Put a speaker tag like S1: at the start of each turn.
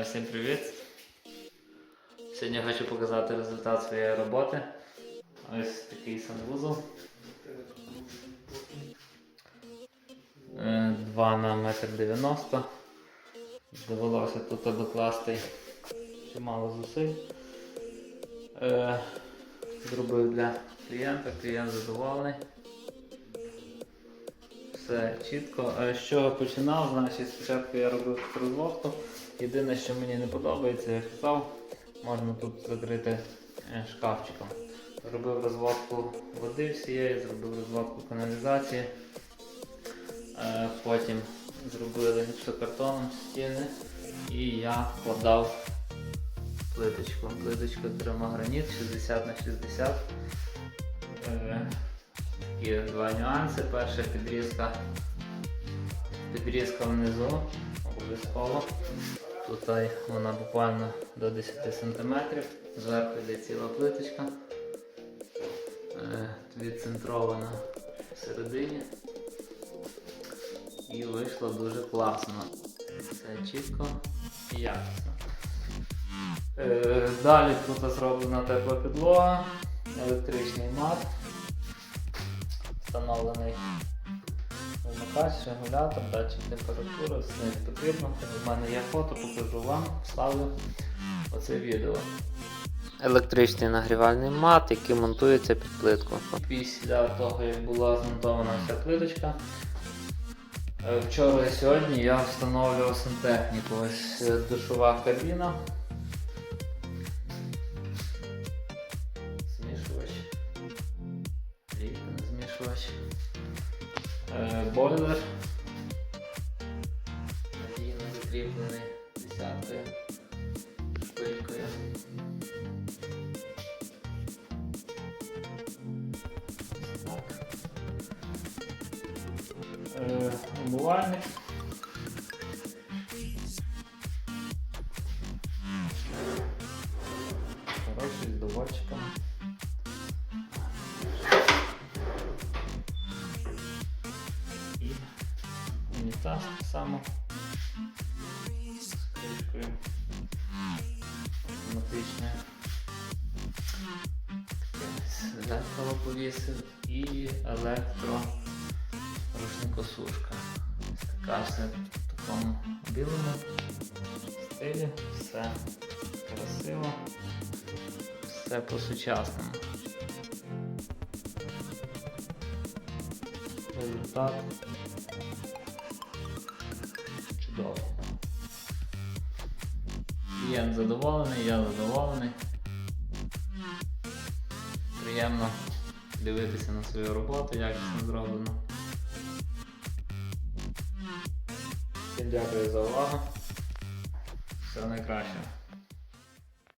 S1: Е, Всім привіт! Сьогодні хочу показати результат своєї роботи. Ось такий санвузол. 2 на 1,90 м. Довелося тут докласти чимало зусиль. Е, Зробив для клієнта, клієнт задоволений. Все чітко. З чого починав? Значить, спочатку я робив розводку. Єдине, що мені не подобається, я казав, можна тут закрити е, шкафчиком. Зробив розводку води всієї, зробив розводку каналізації. Е, Потім зробили гіпсокартоном стіни і я вкладав плиточку. Плиточку термограніт 60 на 60. Є два нюанси. Перша підрізка. Підрізка внизу, обов'язково. Тут вона буквально до 10 см. Зверху йде ціла плиточка. Е, Відцентрована всередині. І вийшло дуже класно. Все чітко і якісно. Е, Далі тут зроблена тепла підлога, електричний мат, встановлений вимикач, регулятор, датчик температури, все потрібно. У мене є фото, покажу вам, вставлю оце відео. Електричний нагрівальний мат, який монтується під плитку. Після того, як була змонтована вся плиточка, е, вчора і сьогодні я встановлював сантехніку. Ось е, душова кабіна. Змішувач. Е, бойлер. Надійно закріплений десяткою шпилькою. Е, умивальник. Хороший з доводчиком. Унітаз так само кришкою автоматичною. Зеркало повісив і електро рушникосушка. Така все в такому білому стилі, все красиво, все по-сучасному. Результат Клієнт задоволений, я задоволений. Приємно дивитися на свою роботу, як це зроблено. Всім дякую за увагу. Всього найкращого.